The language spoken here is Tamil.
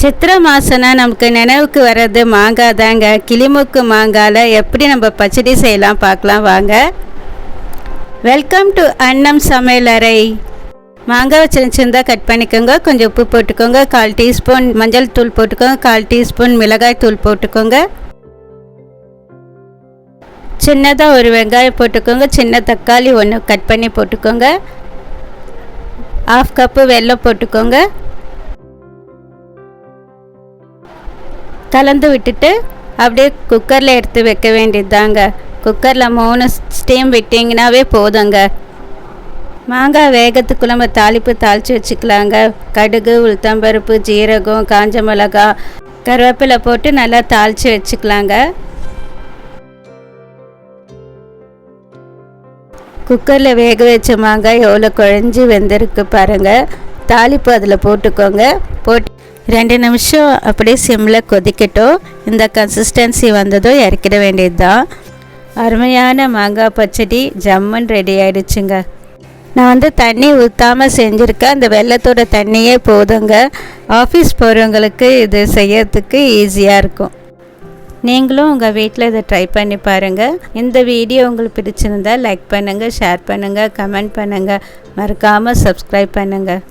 சித்திரை மாதம்னா நமக்கு நினைவுக்கு வர்றது மாங்காய் தாங்க கிளிமுக்கு மாங்காயில் எப்படி நம்ம பச்சடி செய்யலாம் பார்க்கலாம் வாங்க. வெல்கம் டு அன்னம் சமையலறை மாங்காய் சின்ன கட் பண்ணிக்கோங்க. கொஞ்சம் உப்பு போட்டுக்கோங்க. கால் டீஸ்பூன் மஞ்சள் தூள் போட்டுக்கோங்க. கால் டீஸ்பூன் மிளகாய் தூள் போட்டுக்கோங்க. சின்னதாக ஒரு வெங்காயம் போட்டுக்கோங்க. சின்ன தக்காளி ஒன்று கட் பண்ணி போட்டுக்கோங்க. ஆஃப் கப்பு வெல்லம் போட்டுக்கோங்க. கலந்து விட்டுட்டு அப்படியே குக்கரில் எடுத்து வைக்க வேண்டியதுதாங்க. குக்கரில் மூணு ஸ்டீம் விட்டிங்கனாவே போதுங்க. மாங்காய் வேகத்துக்குள்ள நம்ம தாளிப்பு தாளித்து வச்சுக்கலாங்க. கடுகு உளுத்தம்பருப்பு ஜீரகம் காஞ்ச மிளகா கருவேப்பிலை போட்டு நல்லா தாளித்து வச்சுக்கலாங்க. குக்கரில் வேக வச்ச மாங்காய் எவ்வளோ குழஞ்சி வெந்திருக்கு பாருங்கள் தாளிப்பு அதில் போட்டுக்கோங்க. போட்டு ரெண்டு நிமிஷம் அப்படியே சிம்மில் கொதிக்கட்டும். இந்த கன்சிஸ்டன்சி வந்ததும் இறக்கிட வேண்டியது தான் அருமையான மாங்காய் பச்சடி ஜம்மன் ரெடி ஆயிடுச்சுங்க. நான் வந்து தண்ணி ஊற்றாமல் செஞ்சுருக்கேன். அந்த வெள்ளத்தோட தண்ணியே போதுங்க. ஆஃபீஸ் போகிறவங்களுக்கு இது செய்யறதுக்கு ஈஸியாக இருக்கும். நீங்களும் உங்கள் வீட்டில் இதை ட்ரை பண்ணி பாருங்கள் இந்த வீடியோ உங்களுக்கு பிடிச்சிருந்தா லைக் பண்ணுங்கள் ஷேர் பண்ணுங்கள் கமெண்ட் பண்ணுங்கள் மறக்காமல் சப்ஸ்கிரைப் பண்ணுங்கள்